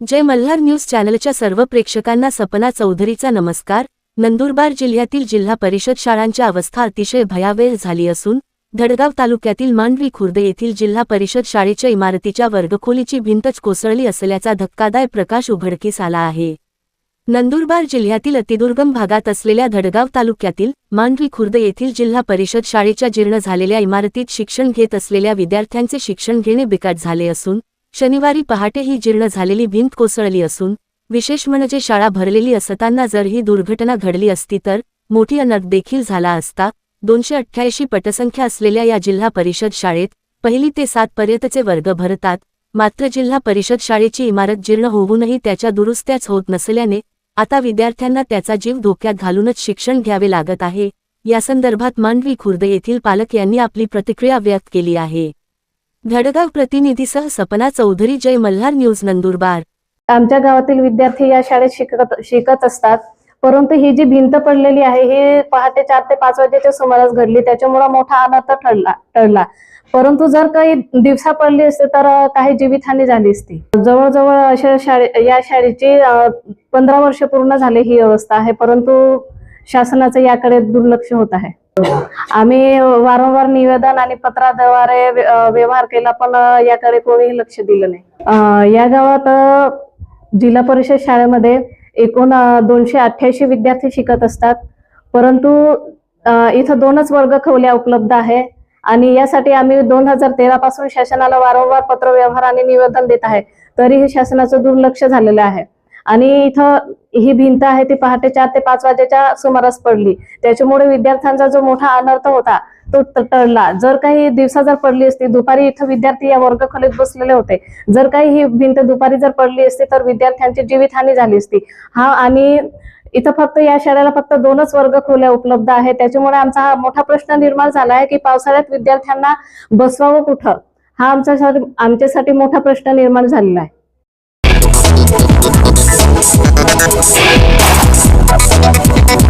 जय Malhar news चॅनलच्या सर्व प्रेक्षकांना सपना चौधरीचा नमस्कार. नंदुरबार जिल्ह्यातील जिल्हा परिषद शाळांची अवस्था अतिशय भयावह झाली असून धडगाव तालुक्यातील मांडवी खुर्द येथील जिल्हा परिषद शाळेच्या इमारतीच्या वर्गखोलीची भिंतच कोसळली असल्याचा धक्कादाय प्रकाश उघडकीस आला आहे. नंदुरबार जिल्ह्यातील अतिदुर्गम भागात असलेल्या धडगाव तालुक्यातील मांडवी खुर्द येथील जिल्हा परिषद शाळेच्या जीर्ण झालेल्या इमारतीत शिक्षण घेत असलेल्या विद्यार्थ्यांचे शिक्षण घेणे बिकट झाले असून शनिवारी पहाटे ही जीर्ण झालेली भिंत कोसळली असून विशेष म्हणजे शाळा भरलेली असताना जर ही दुर्घटना घडली असती तर मोठी अनर्थ देखील झाला असता दोनशे अठ्ठ्याऐंशी पटसंख्या असलेल्या या जिल्हा परिषद शाळेत पहिली ते सात पर्यंतचे वर्ग भरतात मात्र जिल्हा परिषद शाळेची इमारत जीर्ण होऊनही त्याच्या दुरुस्त्याच होत नसल्याने आता विद्यार्थ्यांना त्याचा जीव धोक्यात घालूनच शिक्षण घ्यावे लागत आहे या संदर्भात मांडवी खुर्द येथील पालक यांनी आपली प्रतिक्रिया व्यक्त केली आहे. धडगाव प्रतिनिधीसह सपना चौधरी जय मल्हार न्यूज नंदुरबार. आमच्या गावातील विद्यार्थी या शाळेत शिकत शिकत असतात. परंतु ही जी भिंत पडलेली आहे ही पहाटे चार ते पाच वाजेच्या सुमारास घडली. त्याच्यामुळे मोठा अनर्थ ठरला ठरला परंतु जर काही दिवसा पडली असते तर काही जीवितहानी झाली असती. जवळजवळ अशा शाळे या शाळेची पंधरा वर्ष पूर्ण झाले ही अवस्था आहे. परंतु शासनाचं याकडे दुर्लक्ष होत आहे. आम्ही वारंवार निवेदन आणि पत्राद्वारे व्यवहार केला पण याकडे कोणीही लक्ष दिलं नाही. या गावात जिल्हा परिषद शाळेमध्ये एकूण दोनशे अठ्ठ्याऐंशी विद्यार्थी शिकत असतात. परंतु इथं दोनच वर्ग खोल्या उपलब्ध आहे. आणि यासाठी आम्ही दोन हजार तेरा पासून शासनाला वारंवार पत्र व्यवहार आणि निवेदन देत आहे. तरीही शासनाचं दुर्लक्ष झालेलं आहे. आणि इथं ही भिंत आहे ती पहाटे चार ते पाच वाजेच्या सुमारास पडली. त्याच्यामुळे विद्यार्थ्यांचा जो मोठा अनर्थ होता तो टळला. जर काही दिवसा जर पडली असती दुपारी इथं विद्यार्थी या वर्गखोलीत बसलेले होते. जर काही ही भिंत दुपारी जर पडली असती तर विद्यार्थ्यांची जीवितहानी झाली असती. हा आणि इथं फक्त या शाळेला फक्त दोनच वर्ग खोल्या उपलब्ध आहेत. त्याच्यामुळे आमचा हा मोठा प्रश्न निर्माण झाला आहे की पावसाळ्यात विद्यार्थ्यांना बसवावं कुठं? हा आमच्यासाठी आमच्यासाठी मोठा प्रश्न निर्माण झालेला आहे. Thank